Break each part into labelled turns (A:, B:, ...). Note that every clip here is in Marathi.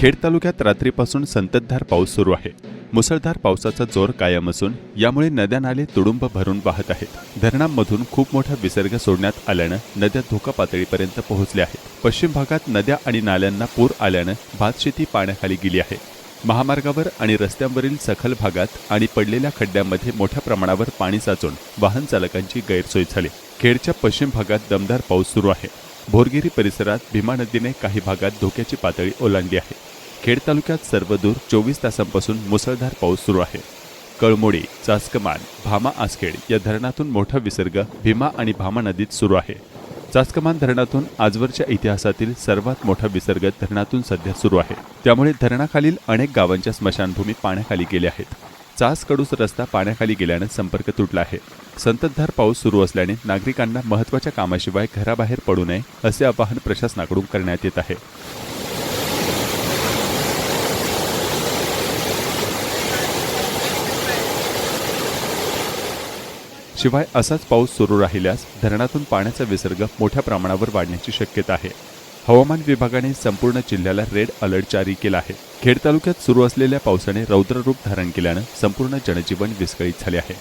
A: खेड तालुक्यात रात्रीपासून संततधार पाऊस सुरू आहे. मुसळधार पावसाचा जोर कायम असून यामुळे नद्या नाले तुडुंब भरून वाहत आहेत. धरणांमधून खूप मोठा विसर्ग सोडण्यात आल्यानं नद्या धोका पातळीपर्यंत पोहोचल्या आहेत. पश्चिम भागात नद्या आणि नाल्यांना पूर आल्यानं भातशेती पाण्याखाली गेली आहे. महामार्गावर आणि रस्त्यांवरील सखल भागात आणि पडलेल्या खड्ड्यांमध्ये मोठ्या प्रमाणावर पाणी साचून वाहन चालकांची गैरसोय झाली. खेडच्या पश्चिम भागात दमदार पाऊस सुरू आहे. भोरगिरी परिसरात भीमा नदीने काही भागात धोक्याची पातळी ओलांडली आहे. खेड तालुक्यात सर्वदूर चोवीस तासांपासून मुसळधार पाऊस सुरू आहे. कळमोडी चासकमान भामा आसखेड या धरणातून मोठा विसर्ग भीमा आणि भामा नदीत सुरू आहे. चासकमान धरणातून आजवरच्या इतिहासातील सर्वात मोठा विसर्ग धरणातून सध्या सुरू आहे. त्यामुळे धरणाखालील अनेक गावांच्या स्मशानभूमी पाण्याखाली गेल्या आहेत. चास कडूस रस्ता पाण्याखाली गेल्यानं संपर्क तुटला आहे. संततधार पाऊस सुरू असल्याने नागरिकांना महत्त्वाच्या कामाशिवाय घराबाहेर पडू नये असे आवाहन प्रशासनाकडून करण्यात येत आहे. शिवाय असाच पाऊस सुरू राहिल्यास धरणातून पाण्याचा विसर्ग मोठ्या प्रमाणावर वाढण्याची शक्यता आहे. हवामान विभागाने संपूर्ण जिल्ह्याला रेड अलर्ट जारी केला आहे. खेड तालुक्यात सुरू असलेल्या पावसाने रौद्ररूप धारण केल्यानं संपूर्ण जनजीवन विस्कळीत झाले आहे.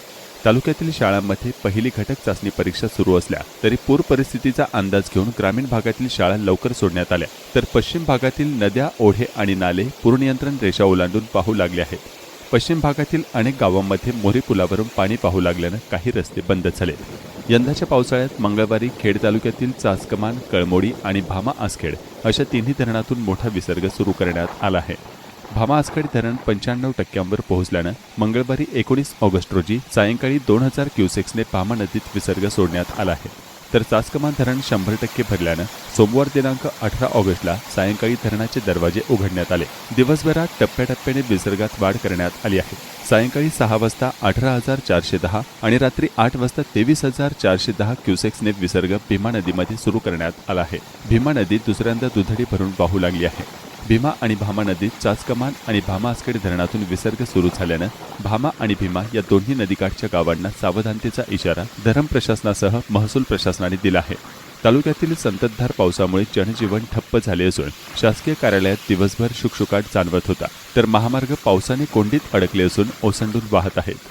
A: तालुक्यातील शाळांमध्ये पहिली घटक चाचणी परीक्षा सुरू असल्या तरी पूर परिस्थितीचा अंदाज घेऊन ग्रामीण भागातील शाळा लवकर सोडण्यात आल्या. तर पश्चिम भागातील नद्या ओढे आणि नाले पूरनियंत्रण रेषा ओलांडून पाहू लागले आहेत. पश्चिम भागातील अनेक गावांमध्ये मोरी पुलावरून पाणी पाहू लागल्यानं काही रस्ते बंद झाले यंदाच्या पावसाळ्यात मंगळवारी खेड तालुक्यातील चासकमान कळमोडी आणि भामा आसखेड अशा तिन्ही धरणातून मोठा विसर्ग सुरू करण्यात आला आहे. भामा आसखेड धरण पंच्याण्णव टक्क्यांवर पोहोचल्यानं मंगळवारी एकोणीस ऑगस्ट रोजी सायंकाळी दोन हजार क्युसेक्सने भामा नदीत विसर्ग सोडण्यात आला आहे. तर चासकमान धरण शंभर टक्के भरल्यानं सोमवार दिनांक अठरा ऑगस्टला सायंकाळी धरणाचे दरवाजे उघडण्यात आले. दिवसभरात टप्प्याटप्प्याने विसर्गात वाढ करण्यात आली आहे. सायंकाळी सहा वाजता अठरा हजार चारशे दहा आणि रात्री आठ वाजता तेवीस हजार चारशे दहा क्युसेक्सने विसर्ग भीमा नदीमध्ये सुरू करण्यात आला आहे. भीमा नदी दुसऱ्यांदा दुधडी भरून वाहू लागली आहे. भीमा आणि भामा नदीत चाचकमान आणि भामा आसखेड धरणातून विसर्ग सुरू झाल्यानं भामा आणि भीमा या दोन्ही नदीकाठच्या गावांना सावधानतेचा इशारा धरण प्रशासनासह महसूल प्रशासनाने दिला आहे. तालुक्यातील संततधार पावसामुळे जनजीवन ठप्प झाले असून शासकीय कार्यालयात दिवसभर शुकशुकाट जाणवत होता. तर महामार्ग पावसाने कोंडीत अडकले असून ओसंडून वाहत आहेत.